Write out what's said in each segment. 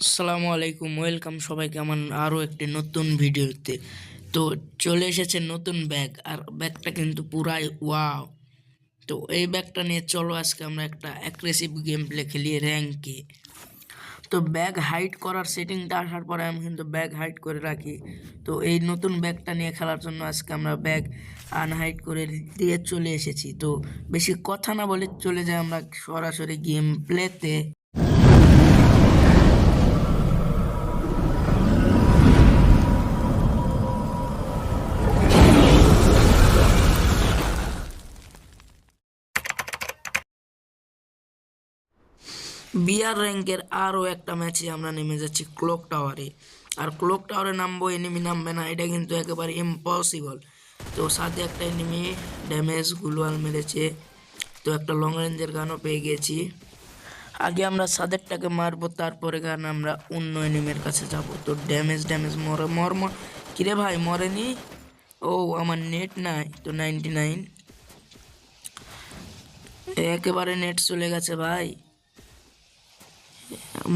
আসসালামু আলাইকুম ওয়েলকাম সবাইকে আমার আরও একটি নতুন ভিডিওতে। তো চলে এসেছে নতুন ব্যাগ, আর ব্যাগটা কিন্তু পুরাই ওয়াও। তো এই ব্যাগটা নিয়ে চলো, আজকে আমরা একটা অ্যাগ্রেসিভ গেম প্লে খেলি র্যাঙ্কে। তো ব্যাগ হাইট করার সেটিংটা আসার পরে আমি কিন্তু ব্যাগ হাইট করে রাখি। তো এই নতুন ব্যাগটা নিয়ে খেলার জন্য আজকে আমরা ব্যাগ আনহাইট করে দিয়ে চলে এসেছি। তো বেশি কথা না বলে চলে যাই আমরা সরাসরি গেম প্লেতে বিআর র্যাঙ্কের আরও একটা ম্যাচে আমরা নেমে যাচ্ছি ক্লক টাওয়ারে। আর ক্লক টাওয়ারে নামবো এনিমি নামবে না, এটা কিন্তু একেবারে ইম্পসিবল তো সাথে একটা এনিমি ড্যামেজ গুলোয়াল মেরেছে। তো একটা লং রেঞ্জের গানও পেয়ে গেছি। আগে আমরা সাদেরটাকে মারবো, তারপরে গান আমরা অন্য এনিমের কাছে যাব। তো ড্যামেজ ড্যামেজ মরে, মর মর। কিরে ভাই, মরেনি? ও, আমার নেট নাই, তো নাইনটি নাইন একেবারে নেট চলে গেছে ভাই।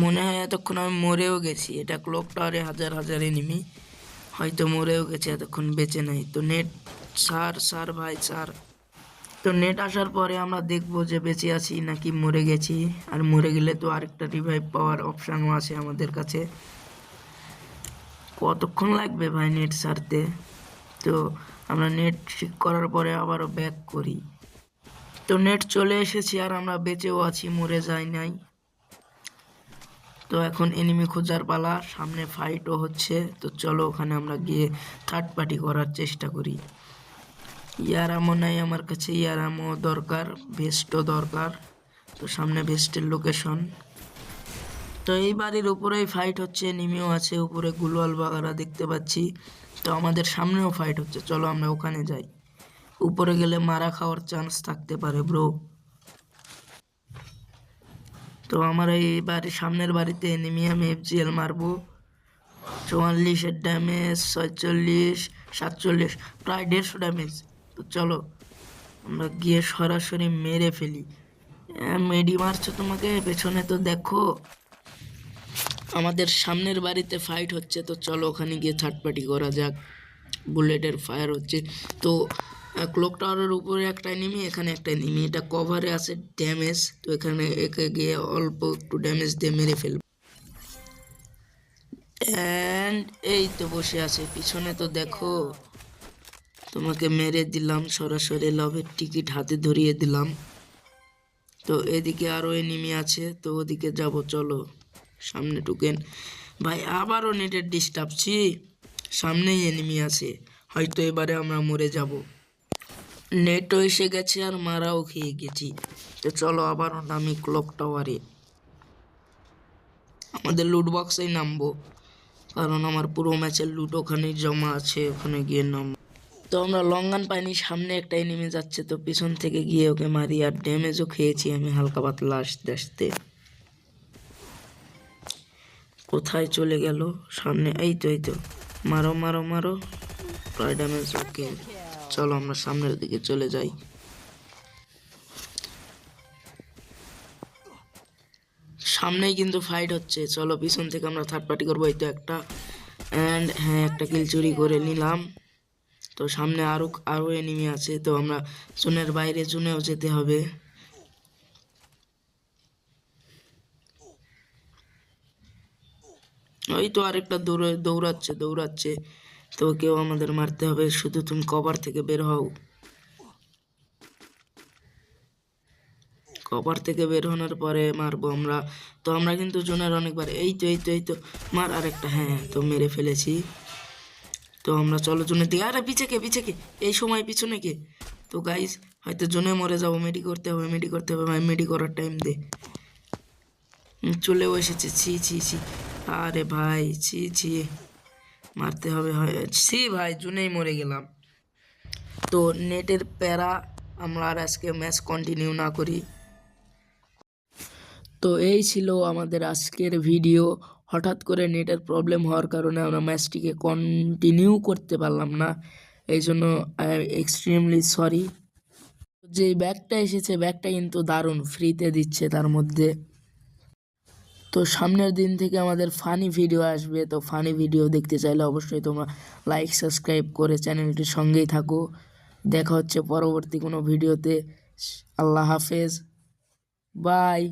মনে হয় এতক্ষণ আমি মরেও গেছি। এটা ক্লক টাওয়ারে হাজার হাজার এনিমি হয়তো মরেও গেছে এতক্ষণ, বেঁচে নাই। তো নেট সার সার ভাই সার তো নেট আসার পরে আমরা দেখব যে বেঁচে আছি নাকি মরে গেছি। আর মরে গেলে তো আরেকটা রিভাইভ পাওয়ার অপশানও আছে আমাদের কাছে। কতক্ষণ লাগবে ভাই নেট সারতে? তো আমরা নেট ঠিক করার পরে আবারও ব্যাক করি। তো নেট চলে এসেছি আর আমরা বেঁচেও আছি, মরে যাই নাই। তো এখন এনিমি খোঁজার পালা, সামনে ফাইটও হচ্ছে। তো চলো ওখানে আমরা গিয়ে থার্ড পার্টি করার চেষ্টা করি। ইয়ারামো নাই আমার কাছে ইয়ারামো দরকার ভেস্টও দরকার। তো সামনে ভেস্টের লোকেশন তো এই বাড়ির উপরেই ফাইট হচ্ছে নিমিও আছে, উপরে গুলওয়াল বাগারা দেখতে পাচ্ছি। তো আমাদের সামনেও ফাইট হচ্ছে, চলো আমরা ওখানে যাই। উপরে গেলে মারা খাওয়ার চান্স থাকতে পারে ব্রো আমার এই বাড়ির সামনের বাড়িতে এনিমি আমি এফজিএল মারবো। চুয়াল্লিশের ড্যামেজ ছয়চল্লিশ, সাতচল্লিশ, প্রায় দেড়শো ড্যামেজ তো চলো, আমরা গিয়ে সরাসরি মেরে ফেলি। মেডি মারছো তোমাকে? পেছনে তো দেখো। আমাদের সামনের বাড়িতে ফাইট হচ্ছে, তো চলো ওখানে গিয়ে থার্ড পার্টি করা যাক। বুলেটের ফায়ার হচ্ছে। তো ক্লক টাওয়ারের উপরে একটা এনিমি এখানে একটা এনিমি এটা কভারে আছে ড্যামেজ তো এখানে একে গিয়ে অল্প একটু ড্যামেজ দিয়ে মেরে ফেলব। অ্যান্ড এই তো বসে আছে। পিছনে তো দেখো, তোমাকে মেরে দিলাম, সরাসরি লভের টিকিট হাতে ধরিয়ে দিলাম। তো এদিকে আরও এনিমি আছে, তো ওদিকে যাব, চলো। সামনে টুকেন ভাই, আবারও নেটের ডিস্টার্ব ছি। সামনেই এনিমি আছে। হয়তো এবারে আমরা মরে যাব। নেটও এসে গেছে আর মারাও খেয়ে গেছি। তো চলো আবারও নামি ক্লক টাওয়ারে। আমাদের লুট বক্সেই নামবো। কারণ আমার পুরো ম্যাচের লুট ওখানে জমা আছে, ওখানে গিয়ে নাম। তো আমরা লঙ্গান পাইনি, সামনে একটা এনিমি যাচ্ছে, তো পিছন থেকে গিয়ে ওকে মারি আর ড্যামেজও খেয়েছি আমি হালকা পাতলা আসতে আসতে কোথায় চলে গেল? সামনে এই তো এই তো। মারো মারো মারো। প্রায় ড্যামেজ ওকে চলো আমরা সামনের দিকে চলে যাই। সামনেই কিন্তু ফাইট হচ্ছে। চলো, পিছন থেকে আমরা থার্ড পার্টি করব। এই তো একটা অ্যান্ড হ্যাঁ একটা কিল চুরি করে নিলাম। তো সামনে আরও আরও এনিমি আছে। তো আমরা জোনের বাইরে জোনেও যেতে হবে। ওই তো আরেকটা দৌড়ে, দৌড়াচ্ছে দৌড়াচ্ছে। তো কেউ আমাদের মারতে হবে, শুধু তুমি কভার থেকে বের হও। কভার থেকে বের হওয়ার পরে মারবো আমরা। তো আমরা কিন্তু জোনের অনেকবার, এই তো এই তো এই তো, মার আরেকটা হ্যাঁ তো মেরে ফেলেছি। তো আমরা চলো জোনের দিকে, আরে পিছে কে পিছে কে? এই সময় পিছনে কে? তো গাইস হয়তো জোনে মরে যাব মেডি করতে হবে মেডি করতে হবে, ভাই মেডি করার টাইম দে। চলেও এসেছে, ছি ছি ছি। আরে ভাই, ছি ছি। মারতে হবে ছি ভাই, জুনেই মরে গেলাম। তো নেটের প্যারা আমরা আর আজকে ম্যাচ কন্টিনিউ না করি। তো এই ছিল আমাদের আজকের ভিডিও হঠাৎ করে নেটের প্রবলেম হওয়ার কারণে আমরা ম্যাচটিকে কন্টিনিউ করতে পারলাম না। এই জন্য আই এক্সট্রিমলি সরি যে ব্যাগটা এসেছে, ব্যাগটা কিন্তু দারুণ ফ্রিতে দিচ্ছে তার মধ্যে। তো সামনের দিন থেকে আমাদের ফানি ভিডিও আসবে, তো ফানি ভিডিও দেখতে চাইলে অবশ্যই তোমরা লাইক সাবস্ক্রাইব করে চ্যানেলটির সঙ্গেই থাকো। দেখা হচ্ছে পরবর্তী কোনো ভিডিওতে আল্লাহ হাফেজ। বাই